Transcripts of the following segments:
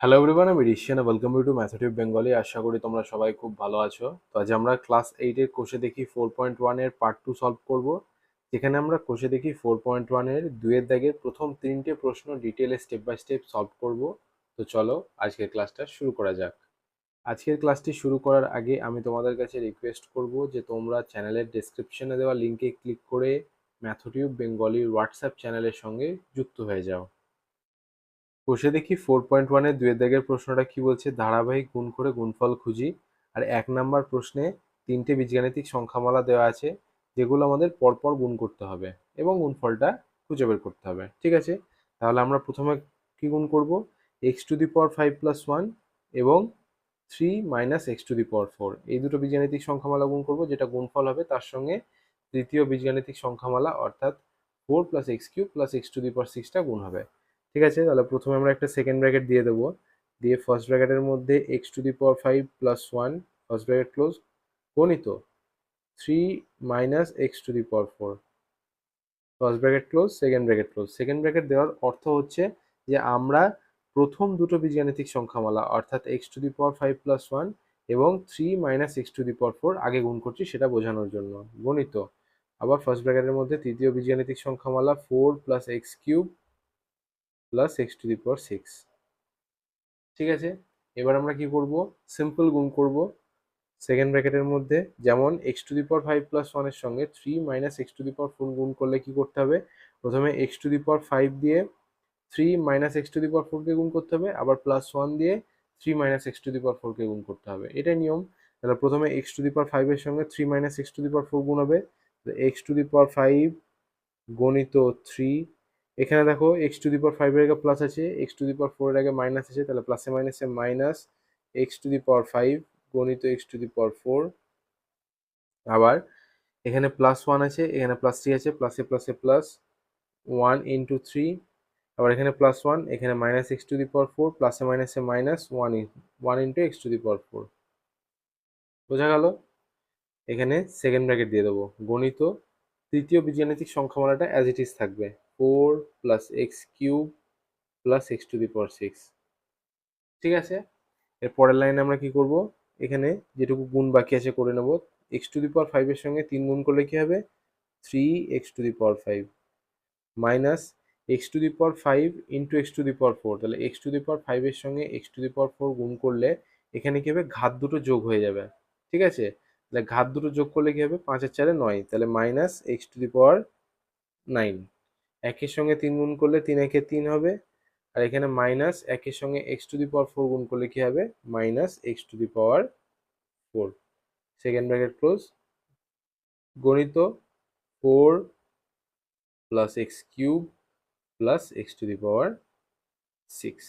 Hello everyone আমি রিশিয়ান welcome you to ম্যাথেটিভ বেঙ্গলি আশা করি তোমরা সবাই খুব ভালো আছো। তো আজ আমরা ক্লাস এইটের কোষে দেখি ফোর পয়েন্ট ওয়ানের পার্ট টু সলভ করব। যেখানে আমরা কোষে দেখি ফোর পয়েন্ট ওয়ানের দুয়ের দাগের প্রথম তিনটে প্রশ্ন ডিটেলে স্টেপ বাই স্টেপ সলভ করব। তো চলো আজকের ক্লাসটা শুরু করা যাক। আজকের ক্লাসটি শুরু করার আগে আমি তোমাদের কাছে রিকোয়েস্ট করব যে তোমরা চ্যানেলের ডেসক্রিপশনে দেওয়া লিঙ্কে ক্লিক করে ম্যাথটিউব বেঙ্গলির হোয়াটসঅ্যাপ চ্যানেলের সঙ্গে যুক্ত হয়ে যাও। বসে দেখি ফোর পয়েন্ট ওয়ানের দুয়ের দাগের প্রশ্নটা কি বলছে? ধারাবাহিক গুণ করে গুণফল খুঁজি। আর এক নাম্বার প্রশ্নে তিনটে বীজগাণিতিক সংখ্যামালা দেওয়া আছে, যেগুলো আমাদের পরপর গুণ করতে হবে এবং গুণফলটা খুঁজে বের করতে হবে। ঠিক আছে? তাহলে আমরা প্রথমে কি গুণ করব? X to the power five plus one এবং three minus x to the power four এই দুটো বীজগাণিতিক সংখ্যামালা গুণ করব, যেটা গুণফল হবে তার সঙ্গে তৃতীয় বীজগাণিতিক সংখ্যামালা, অর্থাৎ four plus x cube plus x to the power সিক্সটা গুণ হবে। ঠিক আছে? তাহলে প্রথমে আমরা একটা সেকেন্ড ব্র্যাকেট দিয়ে দেবো। দিয়ে ফার্স্ট ব্র্যাকেটের মধ্যে x to the power five plus one first bracket close গণিত। Three minus x to the power four first bracket close second bracket close second bracket দেওয়ার অর্থ হচ্ছে যে আমরা প্রথম দুটো বীজগাণিতিক সংখ্যামালা, অর্থাৎ x to the power five plus one এবং three minus x to the power four আগে গুণ করছি সেটা বোঝানোর জন্য। গণিত। আবার ফার্স্ট ব্র্যাকেটের মধ্যে তৃতীয় বীজগাণিতিক সংখ্যামালা four plus x cube plus x to the power six ঠিক আছে? এবার আমরা কি করব? সিম্পল গুণ করব। সেকেন্ড ব্র্যাকেটের মধ্যে যেমন x to the power five plus ওয়ানের সঙ্গে three minus x to the power four গুণ করলে কি করতে হবে? প্রথমে x to the power five দিয়ে three minus x to the power ফোরকে গুণ করতে হবে। আবার প্লাস ওয়ান দিয়ে three minus x to the power ফোরকে গুণ করতে হবে। এটাই নিয়ম। তাহলে প্রথমে এক্স টু দি পাওয়ার ফাইভের সঙ্গে three minus x to the power four গুণ হবে। X to the power five গণিত থ্রি এখানে দেখো এক্স টু দি পাওয়ার ফাইভের আগে প্লাস আছে এক্স টু দি পাওয়ার ফোরের আগে মাইনাস আছে, তাহলে প্লাসে মাইনাসে minus x to the power five গণিত x to the power four আবার এখানে প্লাস ওয়ান আছে, এখানে প্লাস থ্রি আছে প্লাসে প্লাসে প্লাস ওয়ান ইন্টু থ্রি আবার এখানে প্লাস ওয়ান এখানে minus x to the power four প্লাসে মাইনাসে minus one one into x to the power four বোঝা গেল? এখানে সেকেন্ড ব্র্যাকেট দিয়ে দেবো। গণিত, তৃতীয় বীজগাণিতিক সংখ্যামালাটা অ্যাজ ইট ইজ থাকবে। Four plus x cube plus x to the power six ঠিক আছে? এর পরের লাইনে আমরা কি করব? এখানে যেটুকু গুণ বাকি আছে করে নেব। এক্স টু দি পাওয়ার ফাইভের সঙ্গে তিন গুণ করলে কি হবে? Three x to the power five minus x to the power five into x to the power four তাহলে এক্স টু দি পাওয়ার ফাইভের সঙ্গে x to the power four গুণ করলে এখানে কি হবে? ঘাত দুটো যোগ হয়ে যাবে। ঠিক আছে? তাহলে ঘাত দুটো যোগ করলে কি হবে? পাঁচ পাঁচের চারে নয়। তাহলে minus x to the power nine একের সঙ্গে তিন গুণ করলে তিন একে তিন হবে। আর এখানে মাইনাস একের সঙ্গে x to the power four গুণ করলে কি হবে? Minus x to the power four second bracket close গণিত four plus x cube plus x to the power six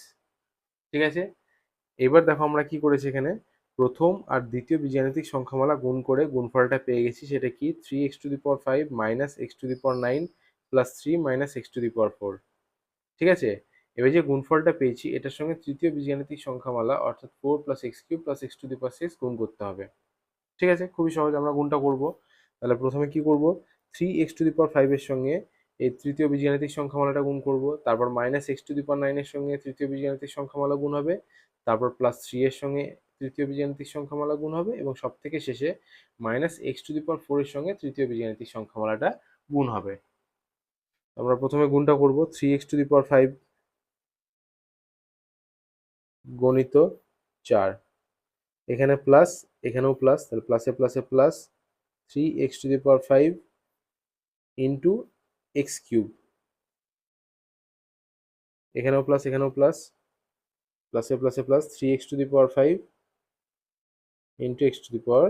ঠিক আছে? এবার দেখো আমরা কি করেছি এখানে? প্রথম আর দ্বিতীয় বীজগাণিতিক সংখ্যামালা গুণ করে গুণফলটা পেয়ে গেছি। সেটা কি? Three x to the power five minus x to the power nine plus three minus x to the power four ঠিক আছে? এবার যে গুণফলটা পেয়েছি, এটার সঙ্গে তৃতীয় বীজগাণিতিক সংখ্যামালা, অর্থাৎ four plus x cube plus x to the power six গুণ করতে হবে। ঠিক আছে? খুবই সহজ, আমরা গুণটা করব। তাহলে প্রথমে কি করব? Three x to the power ফাইভের সঙ্গে এই তৃতীয় বীজগাণিতিক সংখ্যামালাটা গুণ করব। তারপর minus x to the power নাইনের সঙ্গে তৃতীয় বীজগাণিতিক সংখ্যামালা গুণ হবে। তারপর প্লাস থ্রি এর সঙ্গে তৃতীয় বীজগাণিতিক সংখ্যামালা গুণ হবে এবং সব থেকে শেষে minus x to the power ফোরের সঙ্গে তৃতীয় বীজগাণিতিক সংখ্যামালাটা গুণ হবে। আমরা প্রথমে গুণটা করব three x to the power five গণিত চার। এখানে প্লাস এখানেও প্লাস তাহলে প্লাসে প্লাসে plus three x to the power five into x cube এখানেও প্লাস এখানেও প্লাস প্লাসে প্লাসে plus three x to the power five into x to the power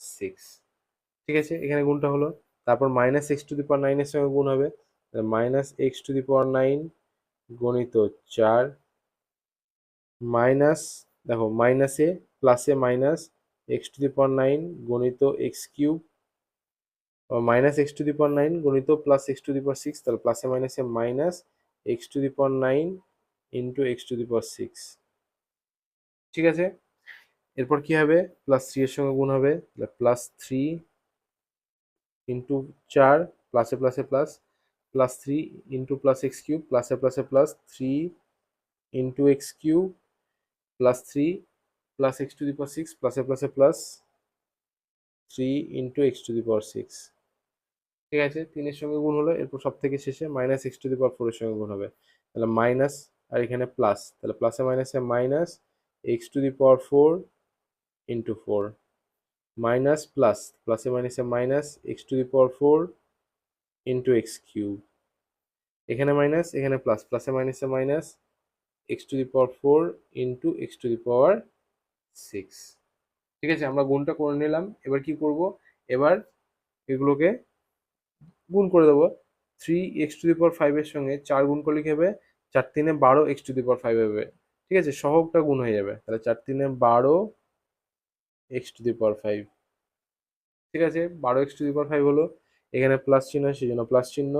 six ঠিক আছে, এখানে গুণটা হলো, তারপর minus x to the power নাইনের সঙ্গে গুণ হবে minus x to the power nine গণিত চার মাইনাস দেখো মাইনাসে প্লাসে minus x to the power nine গণিত x cube minus x to the power nine গণিত plus x to the power six তাহলে প্লাসে মাইনাসে minus x to the power nine into x to the power six ঠিক আছে? এরপর কি হবে? প্লাস থ্রি এর সঙ্গে গুণ হবে। প্লাস থ্রি ইন্টু চার প্লাসে প্লাসে plus plus three into plus x cube প্লাসে প্লাসে plus three into x cube plus three plus x to the power six প্লাসে প্লাসে plus three into x to the power six ঠিক আছে? তিনের সঙ্গে গুণ হলো এরপর সব থেকে শেষে minus x to the power ফোরের সঙ্গে গুণ হবে। তাহলে মাইনাস আর এখানে প্লাস তাহলে প্লাসে মাইনাসে minus x to the power four into four minus plus প্লাসে মাইনাসে minus x to the power four into x cube এখানে মাইনাস এখানে প্লাস প্লাসে মাইনাসে minus x to the power four into x to the power six ঠিক আছে, আমরা গুণটা করে নিলাম, এবার কি করব? এবার এগুলোকে গুণ করে দেবো। Three x to the power ফাইভের সঙ্গে চার গুণ করলে কি হবে? চার তিনে বারো x to the power five হবে। ঠিক আছে, সহগটা গুণ হয়ে যাবে। তাহলে চার তিনে বারো x to the power five ঠিক আছে, বারো x to the power five হলো এখানে প্লাস চিহ্ন সেই জন্য প্লাস চিহ্ন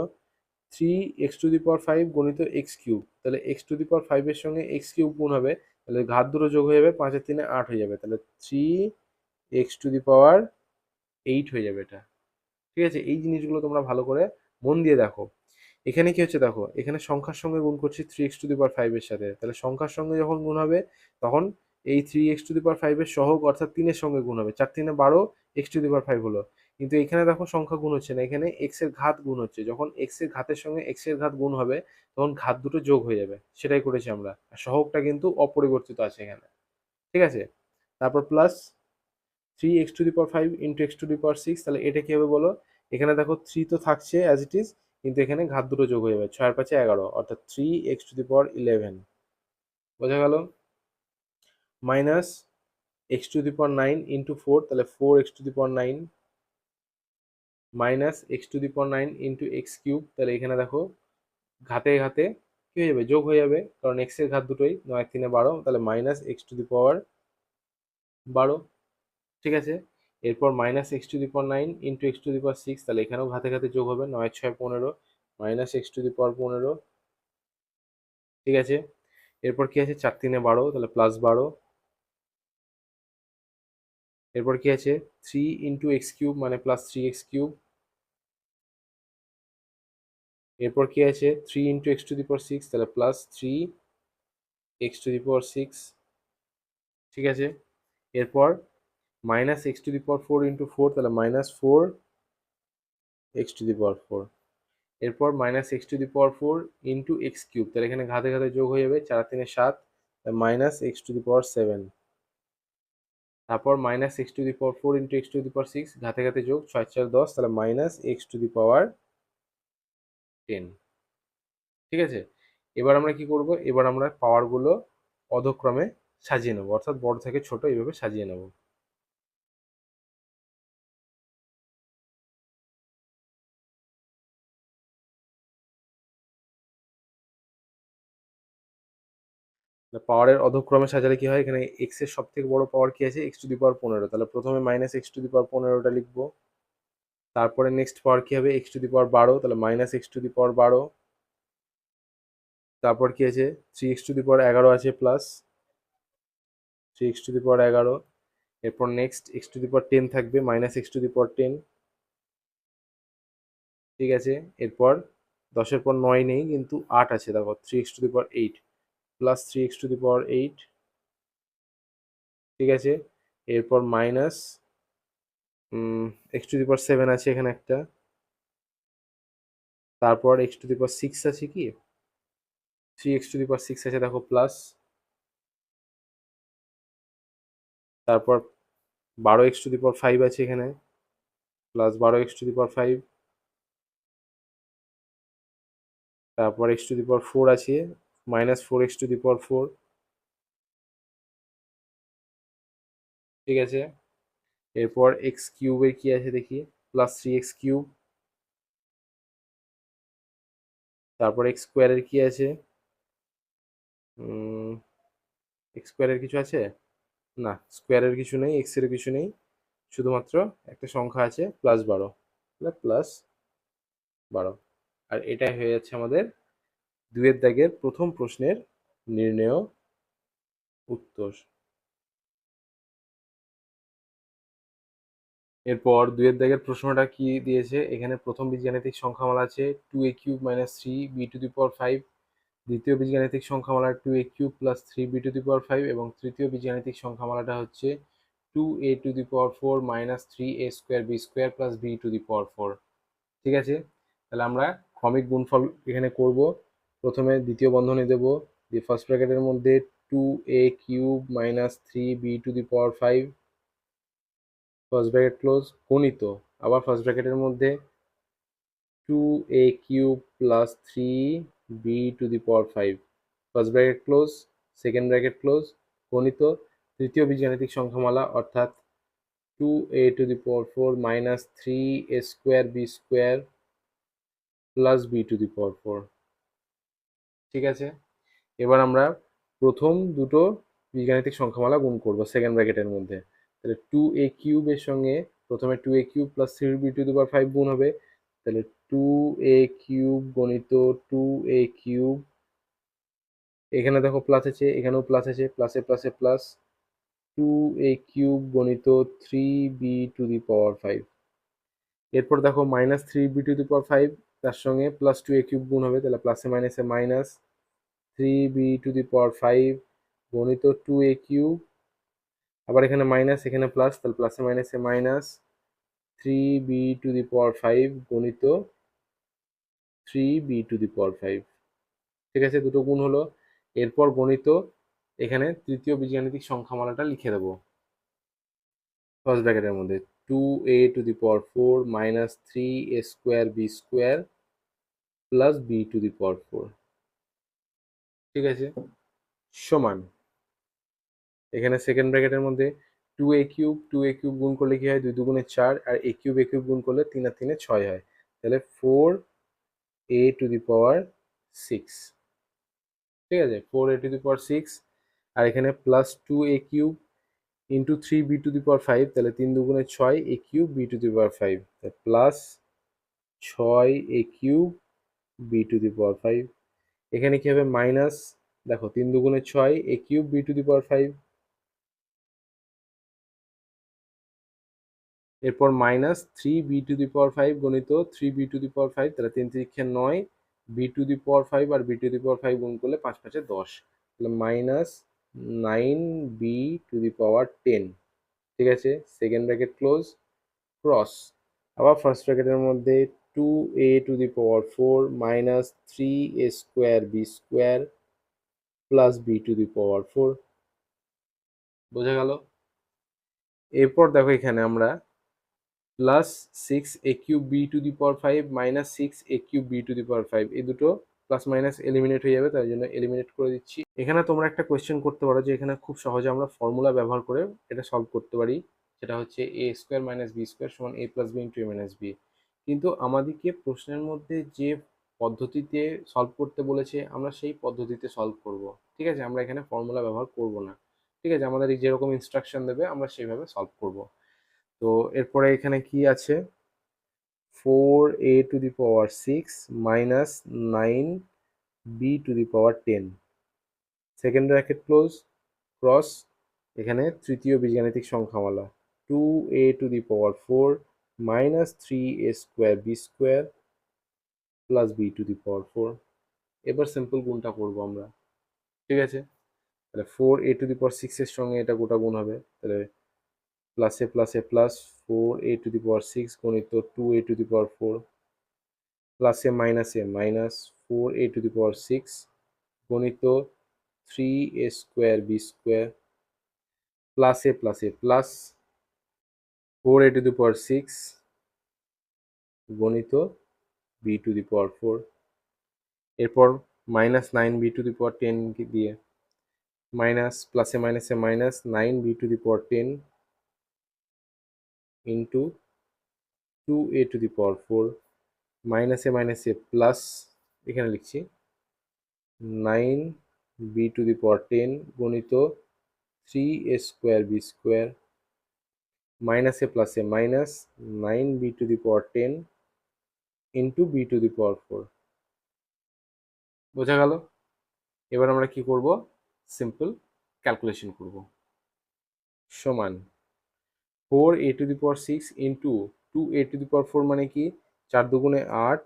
three x to the power five গণিত এক্স কিউব তাহলে এক্স টু দি পাওয়ার ফাইভের সঙ্গে এক্স কিউব গুণ হবে, তাহলে ঘাত দুটো যোগ হয়ে যাবে, পাঁচের তিনে আট হয়ে যাবে। তাহলে three x to the power eight হয়ে যাবে এটা। ঠিক আছে? এই জিনিসগুলো তোমরা ভালো করে মন দিয়ে দেখো। এখানে কি হচ্ছে দেখো? এখানে সংখ্যার সঙ্গে গুণ করছি three x to the power ফাইভের সাথে। তাহলে সংখ্যার সঙ্গে যখন গুণ হবে, তখন এই three x to the power ফাইভের সহগ অর্থাৎ তিনের সঙ্গে গুণ হবে। চার তিনে বারো x to the power five হলো। কিন্তু এখানে দেখো সংখ্যা গুণ হচ্ছে না, এখানে এক্সের ঘাত গুণ হচ্ছে। যখন এক্সের ঘাতের সঙ্গে এক্সের ঘাত গুণ হবে, তখন ঘাত দুটো যোগ হয়ে যাবে। সেটাই করেছি আমরা। আর সহগটা কিন্তু অপরিবর্তিত আছে এখানে। ঠিক আছে? তারপর plus three x to the power five into x to the power six তাহলে এটা কি হবে বলো? এখানে দেখো থ্রি তো থাকছে অ্যাজ ইট ইজ কিন্তু এখানে ঘাত দুটো যোগ হয়ে যাবে ছয়ের পাঁচে এগারো, অর্থাৎ three x to the power eleven বোঝা গেল? Minus x to the power nine into four তাহলে four x to the power nine minus x to the power nine into x cube তাহলে এখানে দেখো ঘাতে ঘাতে কি হয়ে যাবে? যোগ হয়ে যাবে, কারণ এক্সের ঘাত দুটোই, নয়, তিনে বারো, তাহলে minus x to the power বারো, ঠিক আছে? এরপর minus x to the power nine into x to the power six তাহলে এখানেও ঘাতে ঘাতে যোগ হবে, নয়, ছয়, পনেরো minus x to the power পনেরো, ঠিক আছে? এরপর কি আছে? চার, তিনে বারো, তাহলে প্লাস বারো, এরপর কি আছে? থ্রি ইন্টু এক্স কিউব মানে প্লাস থ্রি এক্স কিউব এরপর কি আছে? Three into x to the power six তাহলে plus three x to the power six ঠিক আছে? এরপর minus x to the power four into four তাহলে minus four x to the power four এরপর minus x to the power four into x cube তাহলে এখানে ঘাতে ঘাতে যোগ হয়ে যাবে চার তিনে সাত minus x to the power seven তারপর minus x to the power four into x to the power six ঘাতে ঘাতে যোগ, ছয় চার দশ, তাহলে minus x to the power ten. ঠিক আছে? এবার আমরা কি করব? এবার আমরা পাওয়ারগুলো অধক্রমে সাজিয়ে নেব। অর্থাৎ বড় থেকে ছোট এইভাবে সাজিয়ে নেব। পাওয়ারের অধক্রমে সাজালে কি হয়? এখানে এক্সের সব থেকে বড় পাওয়ার কি আছে? এক্স টু দি পাওয়ার পনেরো। তাহলে প্রথমে minus x to the power পনেরোটা লিখব। তারপরে নেক্সট পাওয়ার কি হবে? এক্স টু দি পাওয়ার বারো, তাহলে minus x to the power বারো। তারপর কি আছে? Three x to the power এগারো আছে plus three x to the power এগারো। এরপর next x to the power ten থাকবে minus x to the power ten ঠিক আছে? এরপর দশের পর নয় নেই, কিন্তু আট আছে, দেখো three x to the power eight plus three x to the power eight ঠিক আছে? এরপর minus x to the power seven আছে এখানে একটা। তারপর x to the power six আছে কি? Three x to the power six আছে, দেখো প্লাস তারপর বারো x to the power five আছে এখানে। প্লাস বারো x to the power five তারপর x to the power four আছে minus four x to the power four ঠিক আছে? এরপর এক্স কিউবের কি আছে দেখি? প্লাস থ্রি এক্স কিউব তারপর এক্স স্কোয়ারের কি আছে? এক্স স্কোয়ারের কিছু আছে? না স্কোয়ারের কিছু নেই এক্সের কিছু নেই। শুধুমাত্র একটা সংখ্যা আছে প্লাস বারো। প্লাস বারো। আর এটাই হয়ে যাচ্ছে আমাদের দুয়ের দাগের প্রথম প্রশ্নের নির্ণয় উত্তর। এরপর দুয়ের দাগের প্রশ্নটা কি দিয়েছে? এখানে প্রথম বীজগাণিতিক সংখ্যামালা আছে two a cube minus three b to the power five দ্বিতীয় বীজগাণিতিক সংখ্যামালা two a cube plus three b to the power five এবং তৃতীয় বীজগাণিতিক সংখ্যামালাটা হচ্ছে two a to the power four minus three a square b square plus b to the power four ঠিক আছে? তাহলে আমরা ক্রমিক গুণফল এখানে করব। প্রথমে দ্বিতীয় বন্ধনী দেব। দিয়ে ফার্স্ট ব্র্যাকেটের মধ্যে two a cube minus three b to the power five first bracket close গণিত। আবার ফার্স্ট ব্র্যাকেটের মধ্যে two a cube plus three b to the power five first bracket close second bracket close গণিত। তৃতীয় বীজগাণিতিক সংখ্যামালা, অর্থাৎ two a to the power four minus three a square b square plus b to the power four ঠিক আছে? এবার আমরা প্রথম দুটো বীজগাণিতিক সংখ্যামালা গুণ করব সেকেন্ড ব্র্যাকেটের মধ্যে। তাহলে টু এ কিউবের সঙ্গে প্রথমে two a cube plus three b to the power five গুণ হবে। তাহলে টু এ কিউব গণিত টু এ কিউব এখানে দেখো প্লাস আছে, এখানেও প্লাস আছে প্লাসে প্লাসে প্লাস টু এ কিউব গণিত three b to the power five এরপর দেখো minus three b to the power five তার সঙ্গে প্লাস টু এ কিউব গুণ হবে, তাহলে প্লাসে মাইনাসে minus three b to the power five গণিত টু এ কিউব আবার এখানে মাইনাস এখানে প্লাস তাহলে প্লাসে মাইনাসে minus three b to the power five গণিত three b to the power five ঠিক আছে, দুটো গুণ হলো। এরপর গণিত, এখানে তৃতীয় বীজগাণিতিক সংখ্যামালাটা লিখে দেবো। ফার্স্ট ব্র্যাকেটের মধ্যে two a to the power four minus three a square b square plus b to the power four ঠিক আছে? সমান। এখানে সেকেন্ড ব্র্যাকেটের মধ্যে two a cube two a cube গুণ করলে কি হয়? দুই দুগুণে চার আর এ কিউব এ কিউব গুণ করলে তিন আর তিনে ছয় হয়। তাহলে four a to the power six ঠিক আছে? Four a to the power six আর এখানে plus two a cube into three b to the power five তাহলে তিন দুগুণে ছয় a cube b to the power five plus ছয় a cube b to the power five এখানে কি হবে? Minus দেখো, তিন দুগুণে ছয় a cube b to the power five এরপর minus three b to the power five গণিত three b to the power five তাহলে তিন তিরিক্ষে নয় b to the power five R b to the power five গুণ করলে পাঁচ পাঁচে দশ। তাহলে minus nine b to the power ten ঠিক আছে? সেকেন্ড ব্র্যাকেট ক্লোজ ক্রস আবার ফার্স্ট ব্র্যাকেটের মধ্যে two a to the power four minus three a square b square plus b to the power four বোঝা গেল? এরপর দেখো এখানে আমরা plus six a cube b to the power five minus six a cube b to the power five এই দুটো plus minus eliminate হয়ে যাবে তাই জন্য এলিমিনেট করে দিচ্ছি। এখানে তোমরা একটা কোয়েশ্চেন করতে পারো যে এখানে খুব সহজে আমরা ফর্মুলা ব্যবহার করে এটা সলভ করতে পারি। সেটা হচ্ছে a square minus b square সমান a plus b into a minus b কিন্তু আমাদেরকে প্রশ্নের মধ্যে যে পদ্ধতিতে সলভ করতে বলেছে, আমরা সেই পদ্ধতিতে সলভ করব। ঠিক আছে? আমরা এখানে ফর্মুলা ব্যবহার করব না। ঠিক আছে? আমাদের যেরকম ইনস্ট্রাকশন দেবে, আমরা সেইভাবে সলভ করব। তো এরপরে এখানে কি আছে? Four a to the power six minus nine b to the power ten second bracket close cross এখানে তৃতীয় বীজগাণিতিক সংখ্যামালা। Two a to the power four minus three a square b square plus b to the power four এবার simple গুণটা করব আমরা। ঠিক আছে? তাহলে ফোর এ টু দি পাওয়ার সিক্সের সঙ্গে এটা গোটা গুণ হবে। তাহলে প্লাসে প্লাসে plus four A to the power six গণিত two A to the power four প্লাসে মাইনাসে minus four A to the power six গণিত three A square B square প্লাসে প্লাসে plus four A to the power six গণিত B to the power four এরপর minus nine B to the power ten দিয়ে minus প্লাসে মাইনাসে minus nine B to the power ten into two A to the power four মাইনাসে মাইনাসে plus এখানে লিখছি nine B to the power ten গণিত three A square B square মাইনাসে প্লাসে minus nine B to the power ten into B to the power four বোঝা গেল? এবার আমরা কি করব? সিম্পল ক্যালকুলেশন করব। সমান four A to the power six into two A to the power four মানে কি? চার দুগুণে আট।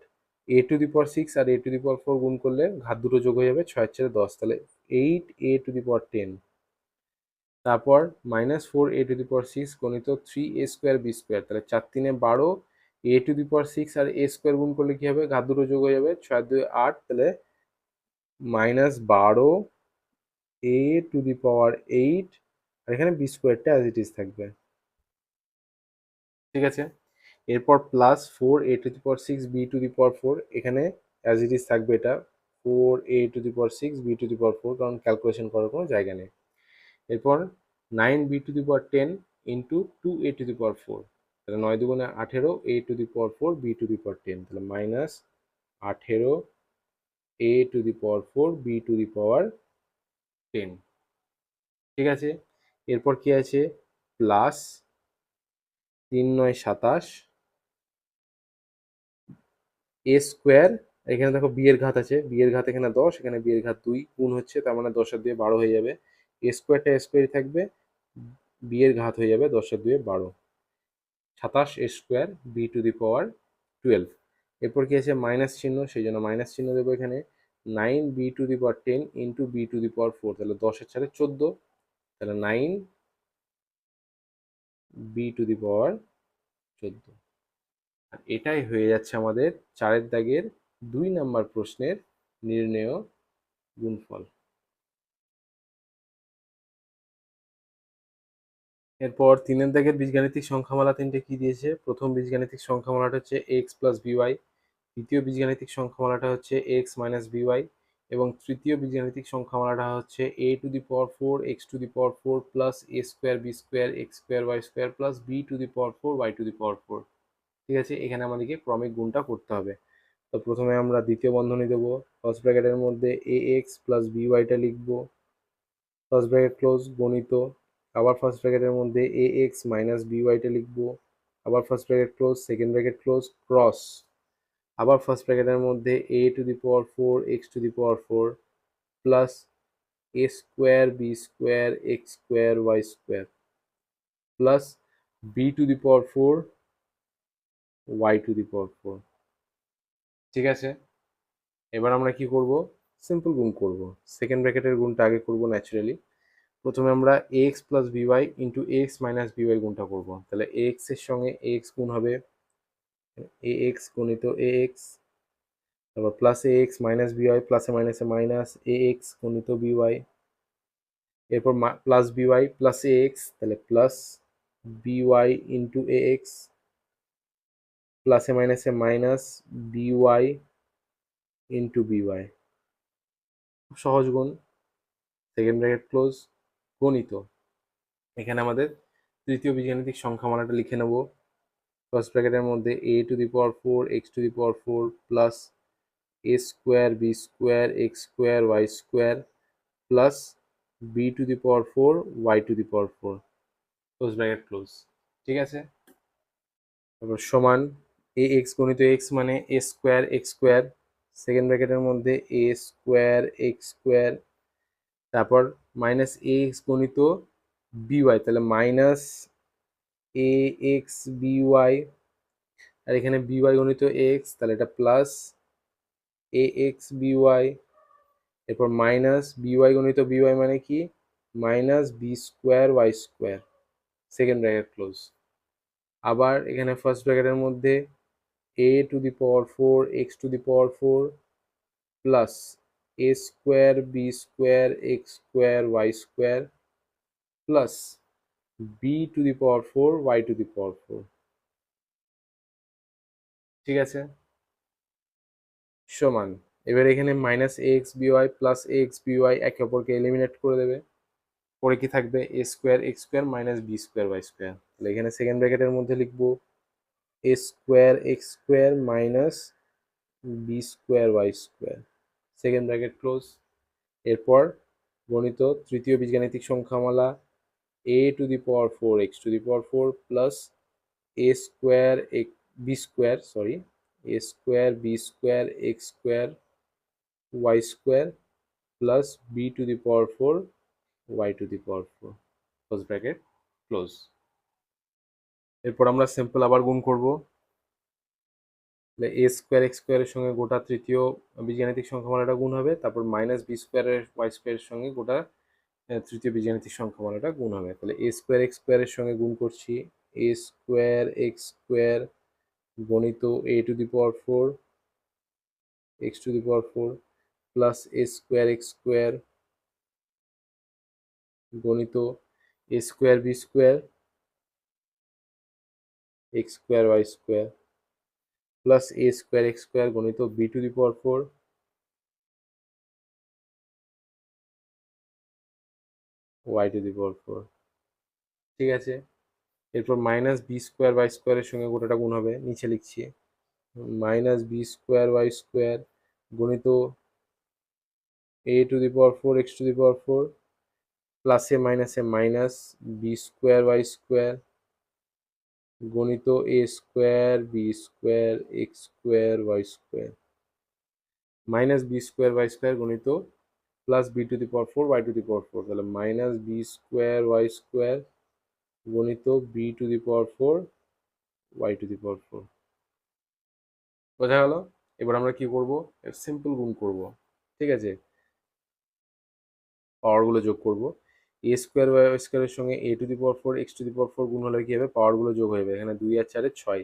A to the power six R A to the power four গুণ করলে ঘাত দুটো যোগ হয়ে যাবে ছয় চারে দশ। তাহলে eight A to the power ten. তারপর minus four A to the power six গণিত three A square B square. তাহলে চার তিনে বারো, A to the power six R A square গুণ করলে কি হবে? ঘাত দুটো যোগ হয়ে যাবে ছয় দুই আট। তাহলে মাইনাস বারো এ টু দি পাওয়ার এইট। আর এখানে বি স্কোয়ারটা অ্যাজ ইট ইজ থাকবে। ঠিক আছে এরপর plus four A to the power six B to the power four এখানে অ্যাজ ইট ইজ থাকবে এটা four A to the power six B to the power four কারণ ক্যালকুলেশন করার কোনো জায়গা নেই এরপর nine B to the power ten into two A to the power four তাহলে নয় দুগুণে আঠেরো A to the power four B to the power ten তাহলে মাইনাস আঠেরো A to the power four B to the power ten ঠিক আছে এরপর কি আছে প্লাস তিন নয় সাতাশ। এ স্কোয়ার, এখানে দেখো বিয়ের ঘাত আছে। বিয়ের ঘাত এখানে দশ, এখানে বিয়ের ঘাত দুই, গুণ হচ্ছে, তার মানে দশের দুয়ে বারো হয়ে যাবে। এ স্কোয়ারটা স্কোয়ারই থাকবে বিয়ের ঘাত হয়ে যাবে দশের দুয়ে বারো। সাতাশ A square B to the power twelve এরপর কি আছে? মাইনাস চিহ্ন, সেই জন্য মাইনাস চিহ্ন দেবো এখানে। Nine B to the power ten into B to the power four তাহলে দশের ছাড়ে চোদ্দ। তাহলে nine B to the power চোদ্দ। আর এটাই হয়ে যাচ্ছে আমাদের চারের দাগের দুই নাম্বার প্রশ্নের নির্ণেয় গুণফল। এরপর তিনের দাগের বীজগাণিতিক সংখ্যামালা তিনটে কি দিয়েছে? প্রথম বীজগাণিতিক সংখ্যামালাটা হচ্ছে এক্স প্লাস বিওয়াই দ্বিতীয় বীজগাণিতিক সংখ্যামালাটা হচ্ছে এক্স মাইনাস বিওয়াই এবং তৃতীয় বীজগাণিতিক সংখ্যামালাটা হচ্ছে A to the power four X to the power four plus A square B square X square Y square plus B to the power four Y to the power four ঠিক আছে? এখানে আমাদেরকে ক্রমিক গুণটা করতে হবে। তো প্রথমে আমরা দ্বিতীয় বন্ধনী দেবো। ফার্স্ট ব্র্যাকেটের মধ্যে এ এক্স প্লাস বি ওয়াইটা লিখব। ফার্স্ট ব্র্যাকেট ক্লোজ গণিত। আবার ফার্স্ট ব্র্যাকেটের মধ্যে এ এক্স মাইনাস বি ওয়াইটা লিখব। আবার first bracket close second bracket close cross আবার ফার্স্ট ব্র্যাকেটের মধ্যে A to the power four X to the power four plus A square B square X square Y square plus B to the power four Y to the power four ঠিক আছে? এবার আমরা কি করব? Simple গুণ করব। Second ব্র্যাকেটের গুণটা আগে করব ন্যাচারালি প্রথমে আমরা X plus B Y into X minus B Y গুণটা করব। তাহলে এক্সের সঙ্গে এক্স গুণ হবে এ এক্স গুণিত এ এক্স তারপর plus A X minus B Y প্লাসে মাইনাসে মাইনাস এ এক্স গুণিত বিওয়াই এরপর plus B Y plus A X তাহলে plus B Y into A X প্লাসে মাইনাসে মাইনাস বিওয়াই ইন্টু বিওয়াই খুব সহজ গুণ। সেকেন্ড ব্র্যাকেট ক্লোজ গণিত। এখানে আমাদের তৃতীয় বীজগাণিতিক সংখ্যামালাটা লিখে নেব। ফার্স্ট ব্র্যাকেটের মধ্যে A to the power four X to the power four plus A square B square X square Y square plus B to the power four Y to the power four close bracket close ঠিক আছে? তারপর সমান এ x গণিত x মানে A square X square second ব্র্যাকেটের মধ্যে এ square x square তারপর minus এ x গণিত বিওয়াই তাহলে minus A X B Y আর এখানে বিওয়াই গণিত এক্স তাহলে এটা plus A X B Y এরপর মাইনাস বিওয়াই গণিত বিওয়াই মানে কি? Minus B square Y square second bracket close আবার এখানে ফার্স্ট ব্র্যাকেটের মধ্যে A to the power four X to the power four plus A square B square X square Y square plus B to the power four Y to the power four ঠিক আছে? সমান। এবার এখানে minus X B Y plus X B Y একে অপরকে eliminate করে দেবে। পরে কি থাকবে? A square X square minus B square Y square তাহলে এখানে সেকেন্ড ব্র্যাকেটের মধ্যে লিখব। A square X square minus B square Y square second bracket close এরপর গণিত, তৃতীয় বীজগাণিতিক সংখ্যামালা A to the power four X to the power four plus A square এক B square sorry A square B square X square Y square plus B to the power four Y to the power four close bracket close এরপর আমরা simple আবার গুণ করব। তাহলে এ square x স্কোয়ারের সঙ্গে গোটা তৃতীয় বীজগাণিতিক সংখ্যামালাটা গুণ হবে, তারপর মাইনাস বি স্কোয়ারের ওয়াই স্কোয়ারের সঙ্গে গোটা তৃতীয় বীজগাণিতিক সংখ্যামালাটা গুণ হবে। তাহলে এ স্কোয়ার এক্স স্কোয়ারের সঙ্গে গুণ করছি। এ স্কোয়ার এক্স স্কোয়ার গণিত A to the power four X to the power four plus A square X square গণিত A square B square X square Y square plus A square X square গণিত B to the power four Y to the power four ঠিক আছে? এরপর minus B square Y স্কোয়ারের সঙ্গে গোটাটা গুণ হবে, নিচে লিখছি। Minus B square Y square গণিত A to the power four X to the power four প্লাসে মাইনাসে minus B square Y square গণিত A square B square X square Y square minus B square Y square গণিত plus B to the power four Y to the power four তাহলে minus B square Y square গণিত B to the power four Y to the power four বোঝা গেল? এবার আমরা কি করব? Simple গুণ করব। ঠিক আছে? পাওয়ারগুলো যোগ করব। এ স্কোয়ার ওয়াই স্কোয়ারের সঙ্গে A to the power four X to the power four গুণ হলে কি হবে? পাওয়ারগুলো যোগ হয়ে যাবে। এখানে দুই আর চারে ছয়।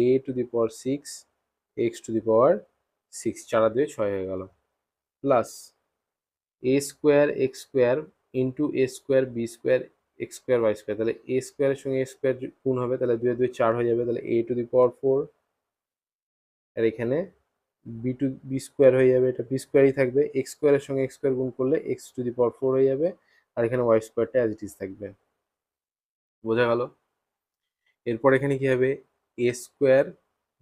A to the power six X to the power six চারা দুয়ে ছয় হয়ে গেল। Plus A square X square into A square B square X square Y square তাহলে এ স্কোয়ারের সঙ্গে এ স্কোয়ার গুণ হবে, তাহলে দুয়ে দুই চার হয়ে যাবে, তাহলে এ টু দি পাওয়ার ফোর আর এখানে বি টু বি স্কোয়ার হয়ে যাবে, এটা বি স্কোয়ারই থাকবে এক্স স্কোয়ারের সঙ্গে এক্স স্কোয়ার গুণ করলে X to the power four হয়ে যাবে, আর এখানে ওয়াই স্কোয়ারটা অ্যাজ ইট ইজ থাকবে। বোঝা গেল? এরপর এখানে কি হবে? A square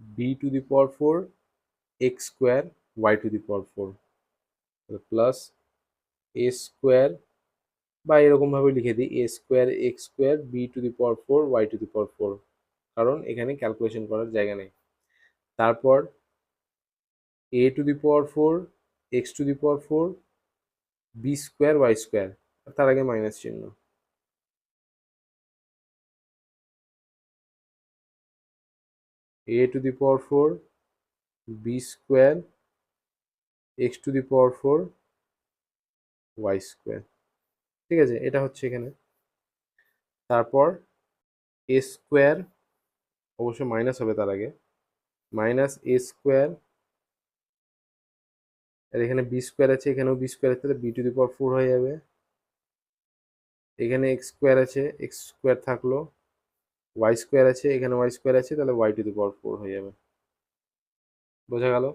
B to the power four X square Y to the power four plus A square বা এরকমভাবে লিখে দিই A square X square B to the power four Y to the power four কারণ এখানে calculation করার জায়গা নেই। তারপর A to the power four X to the power four B square Y square তার আগে মাইনাস চিহ্ন। A to the power four B square X to the power four Y square ঠিক আছে, এটা হচ্ছে এখানে। তারপর এ স্কোয়ার অবশ্য মাইনাস হবে তার আগে। মাইনাস এ স্কোয়ার আর এখানে বি স্কোয়ার আছে, এখানেও বি স্কোয়ার আছে B to the power four হয়ে যাবে। এখানে এক্স স্কোয়ার আছে এক্স স্কোয়ার থাকল। ওয়াই স্কোয়ার আছে, এখানে ওয়াই স্কোয়ার আছে, তাহলে Y to the power four হয়ে যাবে। বোঝা গেল?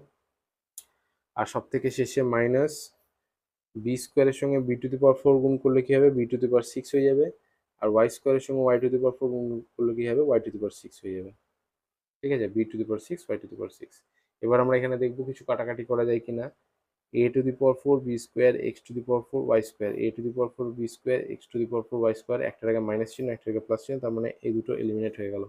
আর সব থেকে শেষে মাইনাস বি স্কোয়ারের সঙ্গে B to the power four গুণ করলে কী হবে B to the power six হয়ে যাবে আর ওয়াই স্কোয়ারের সঙ্গে Y to the power four গুণ করলে কী হবে Y to the power six হয়ে যাবে ঠিক আছে B to the power six Y to the power six এবার আমরা এখানে দেখব কিছু কাটাকাটি করা যায় কিনা A to the power 4 b square x to the power 4 y square a to the power 4 b square x to the power 4 y square একটার আগে মাইনাস চিহ্ন একটার আগে প্লাস চিহ্ন তার মানে এই দুটো এলিমিনেট হয়ে গেল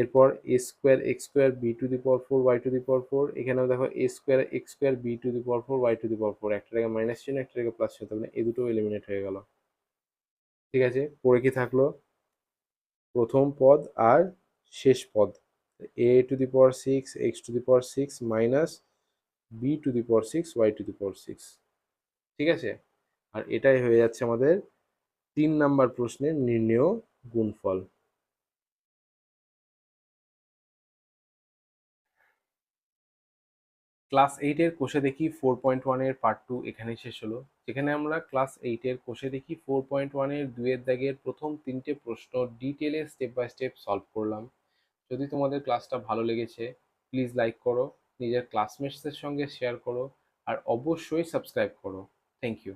এরপর A square X square B to the power four Y to the power four এখানেও দেখো A square X square B to the power four Y to the power four একটা আগে মাইনাস চিহ্ন, একটা আগে প্লাস চিহ্ন, তার মানে এই দুটো এলিমিনেট হয়ে গেল। ঠিক আছে? পরে কি থাকল? প্রথম পদ আর শেষ পদ। A to the power six X to the power six minus B to the power six Y to the power six ঠিক আছে? আর এটাই হয়ে যাচ্ছে আমাদের তিন নাম্বার প্রশ্নের নির্ণেয় গুণফল। ক্লাস এইটের কোষে দেখি ফোর পয়েন্ট ওয়ানের পার্ট টু এখানে শেষ হলো। যেখানে আমরা ক্লাস এইটের কোষে দেখি ফোর পয়েন্ট ওয়ানের দুয়ের দাগের প্রথম তিনটে প্রশ্ন ডিটেলে স্টেপ বাই স্টেপ সলভ করলাম। যদি তোমাদের ক্লাসটা ভালো লেগেছে প্লিজ লাইক করো, নিজের ক্লাসমেটসের সঙ্গে শেয়ার করো, আর অবশ্যই সাবস্ক্রাইব করো। Thank you